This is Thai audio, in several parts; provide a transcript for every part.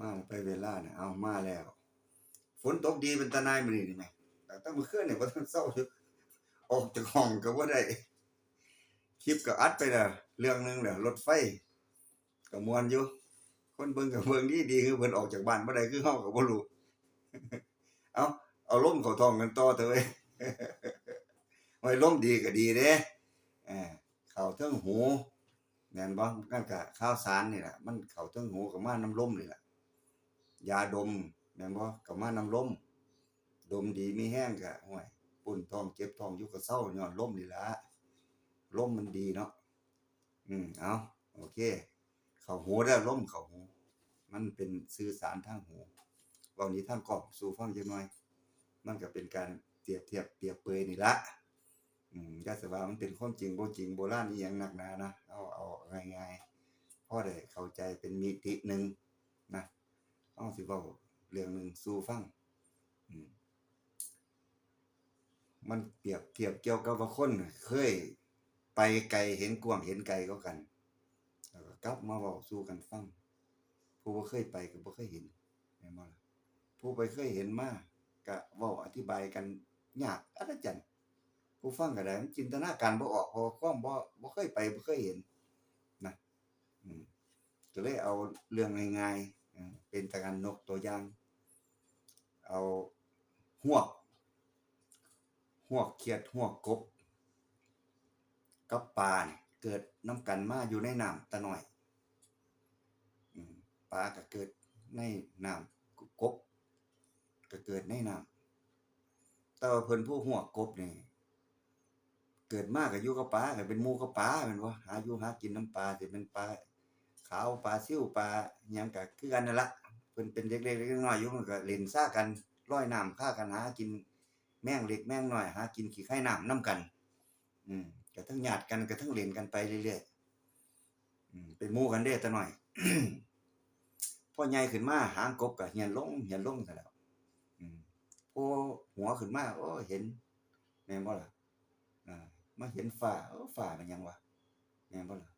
มาไปเวลาเนี่ยเอามาแล้ว ฝนตกดีเป็นตานายมื้อนี้นี่แหมแต่ตั้งมื้อคืนเนี่ยบ่ทันเศร้าอยู่ออกจากห้องก็บ่าได้คลิปก็อัดไปแล้วเรื่องหนึงแล้วรถไฟก็ม่วนอยู่คนเบิ่งก็เบิ่งดีดีคือเพิ่นออกจากบ้านบ่ได้คือเฮาก็บ่รู้เอาเอาล้มเขาทองกันต่อเถอะเว้ยไว้ลมดีก็ดีเด้เออเข้าเทิงหูแม่นบ่มันก็ข้าวสารนี่แหละมันเข้าเทิงหูก็มาน้ำล้มนี่แหละ ยาดมแม่นบ่ก็มาน้ำล้มดมดีมีแห้งก็ห่วยปุ่นทองเจ็บทองอยู่ก็เศร้าย้อนล้มนี่ละล้มมันดีเนาะอืมเอาโอเค เขาหูได้อลมเขาหูมันเป็นสื่อสารทางหูว้านี้ท่างกล่องสู่ฟังจักหน่อย มันก็เป็นการเปรียบเทียบเปรียบเปยนี่ละอืมอย่าสิว่ามันเป็นความจริงโบจริงโบราณอีหยังหนักหนานะเอาเอาง่ายๆพ่อได้เข้าใจเป็นมิติหนึ่ง เอาสิเว้าเรื่องหนึ่งสู่ฟัง อืมมันเปรียบเทียบเกี่ยวกับว่าคนเคย ไปไกลเห็นกว้างเห็นไกลก็กันแล้วก็กลับมาเว้าสู่กันฟังผู้บ่เคยไปก็บ่เคยเห็นแม่นบ่ล่ะผู้ไปเคยเห็นมาก็เว้าอธิบายกันยากอัศจรรย์ผู้ฟังก็ได้มันจินตนาการบ่ออกเพราะว่าความบ่บ่เคยไปบ่เคยเห็นนะอืมก็เลยเอาเรื่องง่ายๆ เป็นตะกันนกตัวอย่าง เอาฮวกฮวกเขียดฮวกกบ กับปลานี่เกิดนํกันมาอยู่ในน้ำตะน้อยปลาก็เกิดในน้ำกบก็เกิดในน้ำแต่ว่าเพิ่นผู้หัวกบนี่เกิดมากก็อยู่กับปลาก็เป็นมูกับปลาแม่นบ่หาอยู่หากินน้ำปลาสิเป็นปลา ขาวปลาซิ่วปลาหยังก็คือกันนั่นละเพิ่นเป็นเด็กๆน้อยๆอยู่มันก็เล่นซ่ากันลอยน้ำฆ่ากันหากินแมงเล็กแมงน้อยหากินขี้ไข่น้ำนํกัน อืมก็ทั้งญาติกันก็ทั้งเล่นกันไปเรื่อยๆอืมเป็นหมู่กันเด้แต่หน้อยพอใหญ่ขึ้นมาหางกบก็เหียนลงเหียนลงซะแล้วอืมพอหัวขึ้นมาโอ้เห็นแม่นบ่ล่ะอ่ามาเห็นฟ้าเออฟ้ามันหยังวะแม่นบ่ล่ะ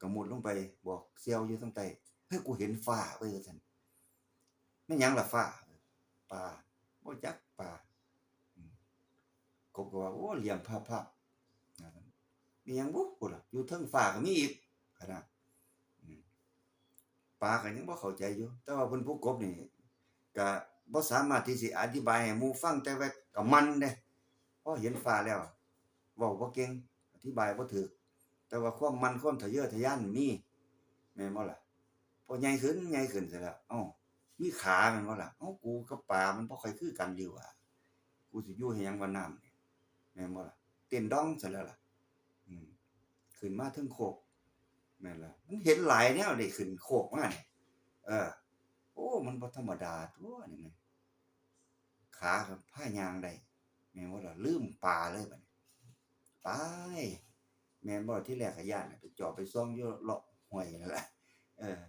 ก็มุดลงไปบอกเสี่ยวอยู่ทางใต้เฮ้ยกูเห็นฟ้าเว้ยว่าซั่นแม่ยังละฟ้าปลาบ่จักปลากบก็ว่าโอ้เหลี่ยมภาพๆว่าซั่นมียังบ่พุ่นล่ะอยู่เทิงฟ้าก็มีอีกขนาดปลาก็ยังบ่เข้าใจอยู่ แต่ว่าเพิ่นผู้กบนี่ก็บ่สามารถที่สิอธิบายให้หมู่ฟังแต่ว่าก็มันเด้พอเห็นฟ้าแล้วเว้าบ่เก่งอธิบายบ่ถูก แต่ว่าความมันความทะเยอทะยานมีแม่นบ่ล่ะพอใหญ่ขึ้นใหญ่ขึ้นเสร็จแล้วอ้ามีขาแม่นบ่ล่ะอ้ากูกับปลามันบ่ค่อยคือกันดีว่ากูสิอยู่ให้ยังว่าน้ำแม่นบ่ล่ะเต้นดองเสร็จแล้วล่ะ อืมขึ้นมาถึงโคกแม่นล่ะมันเห็นหลายแนวได้ขึ้นโคกมานี่เออ โอ้ มันบ่ธรรมดาตัวนี่แม่ขากับผ้ายางได้แม่นบ่ล่ะลืมปลาเลยบัดนี้ไป แม่นบ่ที่แรกก็ย่านน่ะไปจอบไปซ่องอยู่เลาะห้วยนั่นแหละเออ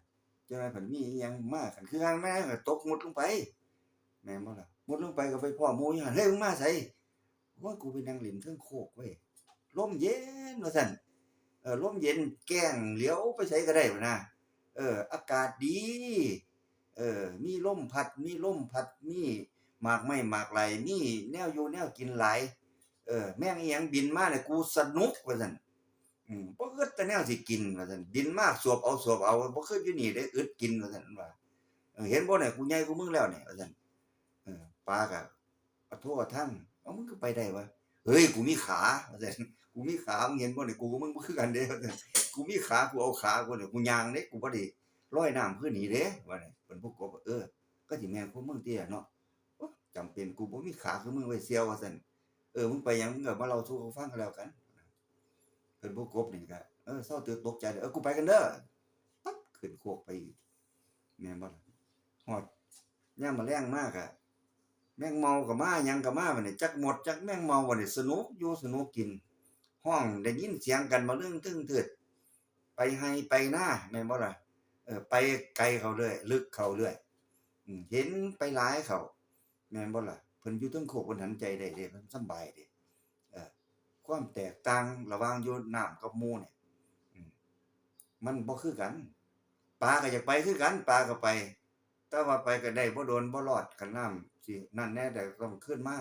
จังได๋เพิ่นมีอยังมากันคือทางแม่ก็ตกมุดลงไป แม่นบ่ล่ะมุดลงไปก็ไปพ้อมูอยู่หั่นเฮ้ยมึงมาไสโอ้ยกูไปนั่งเล่นเทิงโคกเว้ยลมเย็นว่าซั่นเออลมเย็นแก้งเหลียวไปไสก็ได้พุ่นนะเออ อากาศดี เออ มีลมพัด มีลมพัด มีหมากไม้หมากไหลมีแนวอยู่แนวกินไหลเออ แม่งอียงบินมาเนี่ยกูสนุกว่าซั่น อืมบ่อึดแต่แนวสิกินว่าซั่นบินมากสวบเอาสวบเอาบ่เคยอยู่นี่ได้อึดกินว่าซั่นว่าเห็นบ่เนี่ยกูใหญ่กว่ามึงแล้วเนี่ยว่าซั่นเออปลาก็ขอโทษท่านเอามึงก็ไปได้วะเฮ้ยกูมีขาว่าซั่นกูมีขามึงเห็นบ่เนี่ยกูกับมึงบ่คือกันเด้กูมีขากูเอาขากูเนี่ยกูย่างเด้กูบ่ได้ลอยน้ำคือหนีเด้ว่าเนี่ยเพิ่นผู้กบเออ ก็สิแม่นพวกมึงเตี้ยเนาะโอ๊ะจำเป็นกูบ่มีขาคือมึงไว้เสียวว่าซั่นเออมึงไปหยังมึงก็มาเล่าสู่เขาฟังกันแล้วกัน เพิ่นผู้กบนี่ก็เออเศร้าตื่นตกใจเลยเออกูไปกันเด้อปั๊บขึ้นโคกไปอีกแม่นบ่ล่ะฮอดยามมาแรงมากอะแมงเมาก็มาหยังก็มาบัดนี้จักหมดจักแมงเมาบัดนี้สนุกอยู่สนุกกิน ห้องได้ยินเสียงกันมาเรื่องทึ่งเถิดไปให้ไปหน้าแม่นบ่ล่ะเออไปไกลเขาเรื่อยลึกเขาเรื่อยเห็นไปหลายเขาแม่นบ่ล่ะเพิ่นอยู่ทั้งโคกเพิ่นหันใจได้เด้เพิ่นสำบายเด้ ความแตกต่างระหว่างอยู่น้ำกับมูเนี่ยมันบ่คือกันปลาก็อยากไปคือกันปลาก็ไปแต่ว่าไปก็ได้บ่โดนบ่รอดกันน้ำสินั่นแน่แต่ต้องขึ้นมา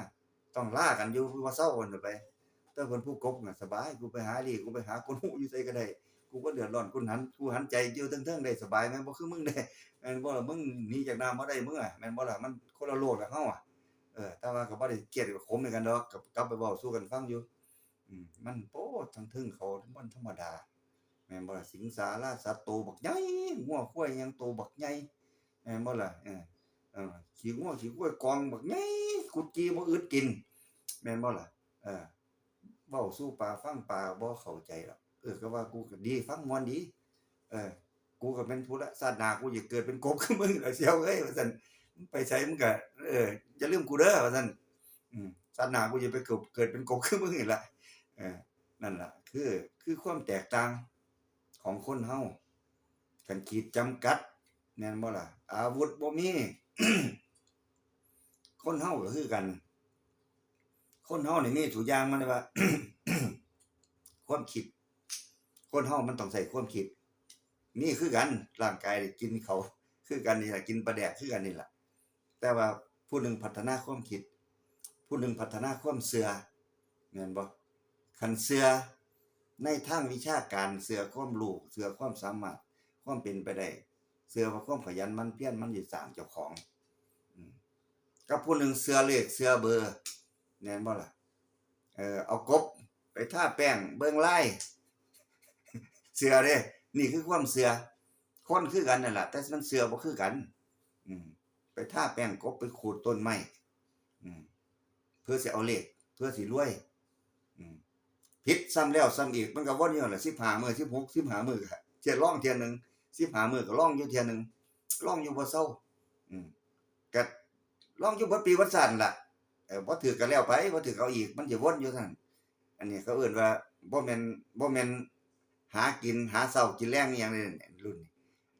ต้องล่ากันอยู่ว่าเศร้ากันไปแต่เพิ่นผู้กบน่ะสบายกูไปหาลีกูไปหาคนหูอยู่ไสก็ได้กูก็เดือดร้อนกูหันกูหันใจอยู่เทิงๆได้สบายแม่นบ่คือมึงเด้แม่นบ่ล่ะมึงหนีจากน้ำบ่ได้มึงอะแม่นบ่ล่ะมันคนละโลกกับเฮาอะเออแต่ว่าก็บ่ได้เกลียดกับขมด้วยกันดอกกับกลับไปเว้าสู่กันฟังอยู่ มันโป๊ทั้งทึงเขามันธรรมดา แม่นบ่ล่ะสิงสาราสัตว์โตบักใหญ่งัวควายยังโตบักใหญ่แม่นบ่ล่ะเออเออขี้งัวขี้ควายกองบักใหญ่กุดจีบ่อึดกิน แม่นบ่ล่ะเออเว้าสู่ปลาฟังปลาบ่เข้าใจหรอกเออก็ว่ากูก็ดีฟังม่วนดี เออ กูก็เป็นผู้ละศาสนากูอยาเกิดเป็นกบคือมึงล่ะเสียวเอ้ยว่าซั่นไปใช้มึงก็เอออย่าลืมกูเด้อว่าซั่นอืมศาสนากูจะไปเกิดเกิดเป็นกบคือมึงนี่ล่ะ นั่นล่ะคือคือความแตกต่างของคนเฮาคันขีดจำกัดแม่นบ่ล่ะ อาวุธบ่มีคนเฮาก็คือกัน คนเฮานี่มีทุกยางมันเลยว่าความคิด คนเฮามันต้องใส่ความคิด นี่คือกัน ร่างกายกินเขาคือกันนี่แหละกินปลาแดกคือกันนี่แหละแต่ว่าผู้หนึ่งพัฒนาความคิด ผู้หนึ่งพัฒนาความเสือแม่นบ่ คันเสือในทางวิชาการเสือความรู้เสือความสามารถความเป็นไปได้เสือว่าความขยันมันเพี้ยรมันสิสร้างเจ้าของกับผู้หนึ่งเสือเลขเสือเบอร์แม่นบ่ล่ะเออเอากบไปท่าแป้งเบิ่งไลายเสือเด้นี่คือความเสือคนคือกันนั่นแหละแต่มันเสือบ่คือกัน อืม ไปท่าแป้งกบไปขูดต้นไม้อืม เพื่อสิเอาเลขเพื่อสิรวย ผิดซ้ำแล้วซ้ำอีกมันก็วนอยู่แหละ15มื้อ16 15มื้อเทียร้องเที่ยหนึ่ง15มื้อก็ร้องอยู่เที่ยหนึ่งร้องอยู่บ่เซาอืมก็ร้องอยู่บ่ปีบ่ชาตินั่นล่ะเออบ่ถือก็แล้วไปบ่ถือก็เอาอีกมันจะวนอยู่ท่านั้นอันนี้เขาเอิ้นว่าบ่แมนบ่แมนหากินหาเช้ากินแลงอีหยังเลยรุ่น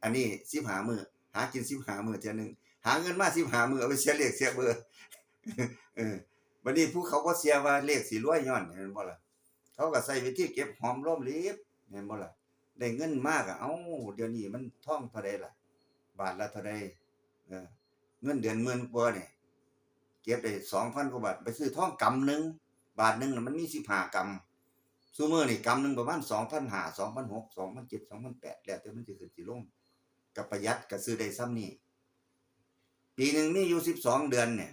อันนี้15มื้อหากิน15มื้อเทื่อหนึ่งหาเงินมา15มื้อเอาไปเสียเลขเสียเบอร์เออบัดนี้ผู้เขาบ่เสียว่าเลขสิรวยย้อนเห็นบ่ล่ะ เขาก็ใช้วิธีเก็บหอมรอมริบเห็นบ่ล่ะได้เงินมากอะเอ้าเดี๋ยวนี้มันท่องเท่าใดล่ะ บาทละเท่าใดเออเงินเดือนหมื่นกว่านี่ยเก็บได้2,000กว่าบาทไปซื้อท่องกำหนึ่งบาทหนึ่งน่ะมันมีสิบห้ากำซูเมอร์นี่กำหนึ่งประมาณสองพันห้าสองพันหกสองพันเจ็ดสองพันแปดแล้วแต่มันจะขึ้นสิลงกับประหยัดก็ซื้อได้ซ้ำนี่ปีหนึ่งมีอยู่สิบสองเดือนเนี่ย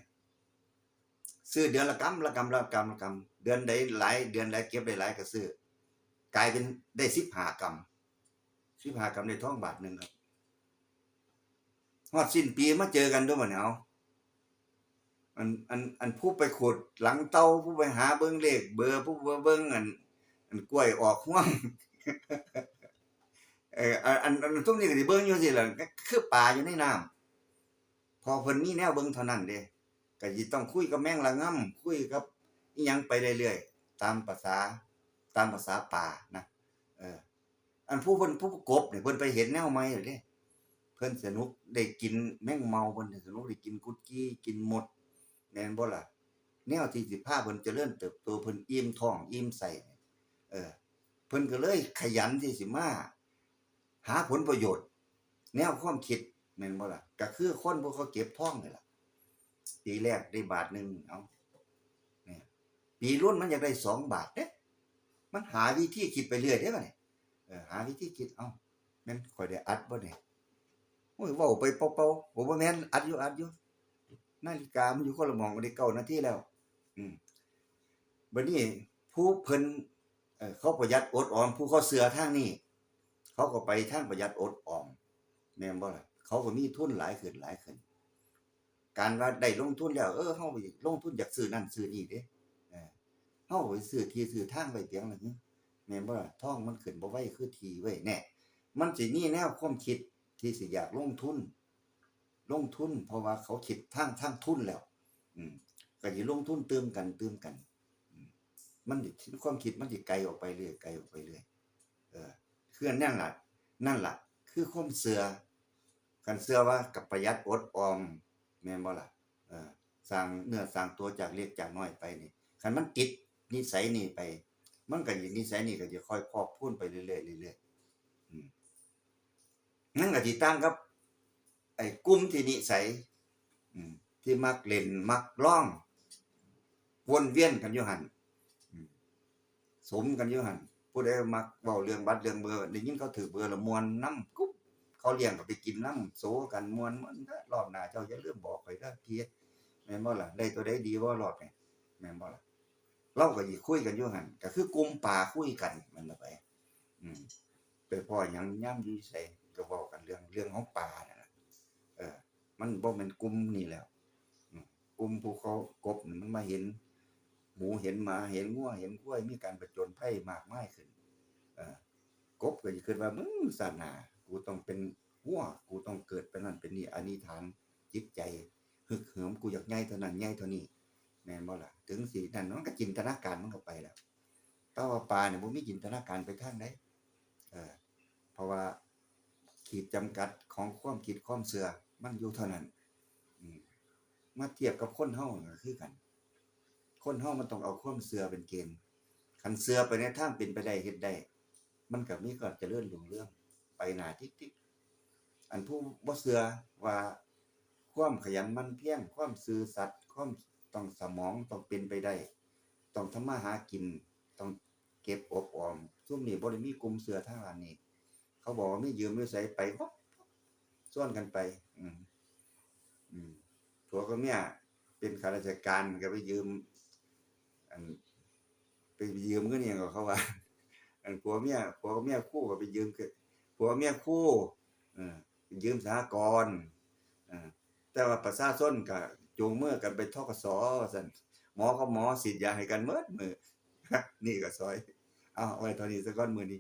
ซื้อเดือนละกำละกำละกำละกำเดือนใดหลายเดือนใดเก็บได้หลายก็ซื้อกลายเป็นได้สิบห้ากำสิบห้ากำได้ท้องบาทหนึ่งครับฮอดสิ้นปีมาเจอกันด้วยบ่เนี่ยเอาอันอันอันผู้ไปขุดหลังเตาผู้ไปหาเบิ่งเลขเบอร์ผู้เบิ่งอันอันกล้วยออกห่วงเอออันอันทุกนี้ก็สิเบิ่งอยู่สิล่ะคือปลาอยู่ในน้ำพอเพิ่นมีแนวเบิ่งเท่านั้นเด้ ก็สิต้องคุยกับแมงละง่ำคุยกับอีหยังไปเรื่อยๆตามภาษาตามภาษาป่านะเออ อันผู้เพิ่นผู้กบเนี่เพิ่นไปเห็นแนวใหม่เด้เพิ่นสนุกได้กินแมงเมาเพิ่นสนุกได้กินกุดกี้กินหมดแม่นบ่ล่ะแนวที่สิพาเพิ่นเจริญเติบโตเพิ่นอิ่มท้องอิ่มไส้เนี่ยเออ เพิ่นก็เลยขยันที่สิมาหาผลประโยชน์ แนวความคิดแม่นบ่ล่ะก็คือคนพวกเขาเก็บทองนี่ล่ะ ปีแรกได้บาทหนึ่งเอาเนี่ยปีรุ่นมันอยากได้สองบาทเด้มันหาวิธีคิดไปเรื่อยเด้บัดนี้เออหาวิธีคิดเอ้าแม่นข่อยได้อัดบ่เนี่ยโอ้ยว้าไปเปล่าๆผมบ่แม่นอัดอยู่อัดอยู่นาฬิกามันอยู่คนละมองกันได้เก้านาทีแล้ว อืมบัดนี้ผู้เพิ่นเเขาประหยัดอดออม ผู้เขาเสือทางนี้เขาก็ไปทางประหยัดอดออมแม่นบ่ล่ะเขาก็มีทุนหลายขึ้นหลายขึ้น การว่าได้ลงทุนแล้ว เออเฮาไปลงทุนอยากซื้อนั่นซื้อนี่เด้เออเฮาไปซื้อที่ซื้อทางไว้เพียงล่ะหึแม่นบ่ล่ะทองมันขึ้นบ่ไหวคือทีเว้แน่มันสิมีแนวความคิดที่สิอยากลงทุน ลงทุน เพราะว่าเขาคิดทางทางทุนแล้ว อืมก็สิลงทุนเติมกันเติมกันมันสิความคิดมันสิไกลออกไปเรื่อยไกลออกไปเรื่อยเออคือนั่นหละนั่นหละคือความเสือกันเสือว่ากับประหยัดอดออม แม่นบ่ล่ะเออสร้างเนื้อสร้างตัวจากเล็กจากน้อยไปนี่คันมันติดนิสัยนี่ไป มันก็สินิสัยนี่ก็จะค่อยพอกพูนไปเรื่อยๆเรื่อยๆอืมนั่นก็สิต่างกับไอ้กลุ่มที่นิสัยอืมที่มักเล่นมักร้องวนเวียนกันอยู่หันสมกันอยู่หันผู้ใดมักเว้าเรื่องบัตรเรื่องเบอร์ได้ยินเขาถือเบอร์ละมวนน้ำกุ๊บ เขาเลี้ยงก็ไปกินน้ำโซกันมวนมันรอบหน้าเจ้าอย่าลืมบอกไปเด้อเพียแม่นบ่ล่ะได้ตัวใดดีบ่ารอบนี้แม่นบ่ล่ะเราก็สิคุยกันอยู่หันก็คือกลุ่มป่าคุยกันมันละไป อืมไปพ่อยังย่ํอยู่ไสก็เว้ากันเรื่องเรื่องของป่าน่ะเออ มันบ่แม่นกลุ่มนี่แล้วกลุ่มภูเขากบมันมาเห็น หมูเห็นหมาเห็นงัวเห็นกล้วยมีการประจนภัยมากมายขึ้น เออกบก็สิคิดว่ามึงศาสนา กูต้องเป็นงัวกูต้องเกิดเป็นนั่นเป็นนี่อันิฐานจิตใจฮึกเหิมกูอยากใหญ่เท่านั้นใหญ่เท่านี้แม่นบ่ล่ะถึงสินั่นมันก็จินตนาการมันเข้าไปแล้วแต่ว่าปลาเนี่ยบ่มีจินตนาการไปทางใดเออเพราะว่าขีดจำกัดของความคิดความเชื่อมันอยู่เท่านั้นอืมาเทียบกับคนเฮาคือกัน คนเฮามันต้องเอาความเชื่อเป็นเกณฑ์คันเชื่อไปในทางเป็นไปได้เฮ็ดได้ มันก็มีก็จะเจริญรุ่งเรื่อง ไปหนาทิกๆอันผู้บ่เชื่อว่าความขยันมันเพียรความซื่อสัตย์ความต้องสมองต้องเป็นไปได้ ต้องทำมาหากิน ต้องเก็บอบออมซุมนี้บ่ได้มีกลุ่มเสือท่างด้านนี้เขาบอกว่าไมียืมไมีใส่ไปวับส่วนกันไป อืมอืมผัวกับเมียเป็นข้าราชการก็ไปยืม อัน ไปยืมเงินอหยังก็เขาว่าอันผัวเมียผัวกับเมียคู่ก็ไปยืมคือ ผัวเมียคู่ยืมสหกรณ์แต่ว่าประชาชนกับจูงมือกันไปทกสว่าซั่นหมอเขาหมอสิทธิ์ยาให้กันเมิดมือนี่ก็ซอย เอาไว้ตอนนี้สะก้อนมือนี้